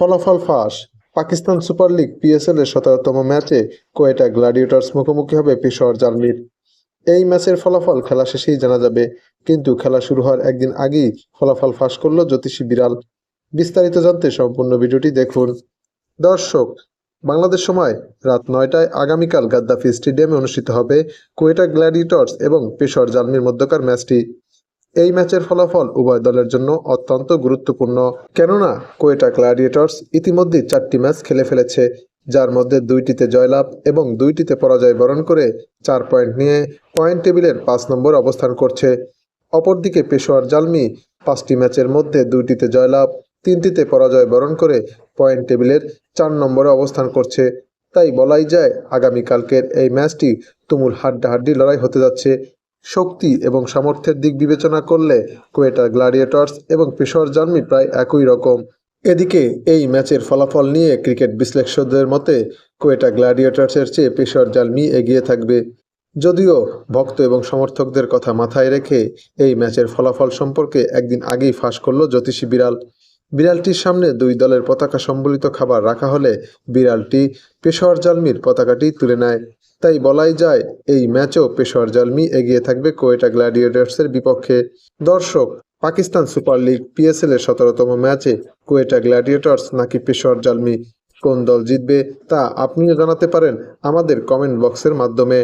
ফলাফল ফাঁস। Pakistan super league PSL এর সতেরোতম ম্যাচে কোয়েটা গ্ল্যাডিয়েটর্স মুখোমুখি হবে পেশোয়ার জার্মির এই ম্যাচের ফলাফল খেলা শেষেই জানা যাবে, কিন্তু খেলা শুরু হওয়ার একদিন আগেই ফলাফল ফাঁস করল জ্যোতিষী বিড়াল। বিস্তারিত জানতে সম্পূর্ণ ভিডিওটি দেখুন। দর্শক, বাংলাদেশ সময় রাত নয়টায় আগামীকাল গাদ্দাফি স্টেডিয়ামে অনুষ্ঠিত হবে কোয়েটা গ্ল্যাডিটর্স এবং পেশোয়ার জার্মির মধ্যকার ম্যাচটি। এই ম্যাচের ফলাফল উভয় দলের জন্য অত্যন্ত গুরুত্বপূর্ণ। কেননা কোয়েটা গ্ল্যাডিয়েটর্স ইতিমধ্যেই চারটি ম্যাচ খেলে ফেলেছে, যার মধ্যে দুইটিতে জয়লাভ এবং দুইটিতে পরাজয় বরণ করে চার পয়েন্ট নিয়ে পয়েন্ট টেবিলের পাঁচ নম্বর অবস্থান করছে। অপরদিকে পেশোয়ার জালমি পাঁচটি ম্যাচের মধ্যে দুইটিতে জয়লাভ, তিনটিতে পরাজয় বরণ করে পয়েন্ট টেবিলের চার নম্বরে অবস্থান করছে। তাই বলাই যায়, আগামীকালকের এই ম্যাচটি তুমুল হাড্ডাহাড্ডি লড়াই হতে যাচ্ছে। শক্তি এবং সামর্থ্যের দিক বিবেচনা করলে কোয়েটা গ্ল্যাডিয়েটর্স এবং পেশোয়ার জার্মি প্রায় একই রকম। এদিকে, এই ম্যাচের ফলাফল নিয়ে ক্রিকেট বিশ্লেষকদের মতে কোয়েটা গ্ল্যাডিয়েটর্সের চেয়ে পেশোয়ার জার্মি এগিয়ে থাকবে। যদিও, ভক্ত এবং সমর্থকদের কথা মাথায় রেখে এই ম্যাচের ফলাফল সম্পর্কে একদিন আগেই ফাঁস করল জ্যোতিষী বিড়াল। বিড়ালটির সামনে দুই দলের পতাকা সম্বলিত খাবার রাখা হলে বিড়ালটি পেশোয়ার জালমির পতাকাটি তুলে নেয়। তাই বলাই যায়, এই ম্যাচও পেশোয়ার জালমি এগিয়ে থাকবে কোয়েটা গ্ল্যাডিয়েটর্সের বিপক্ষে। দর্শক, পাকিস্তান সুপার লিগ পিএসএল এর সতেরোতম ম্যাচে কোয়েটা গ্ল্যাডিয়েটর্স নাকি পেশোয়ার জালমি কোন দল জিতবে তা আপনিও জানাতে পারেন আমাদের কমেন্ট বক্সের মাধ্যমে।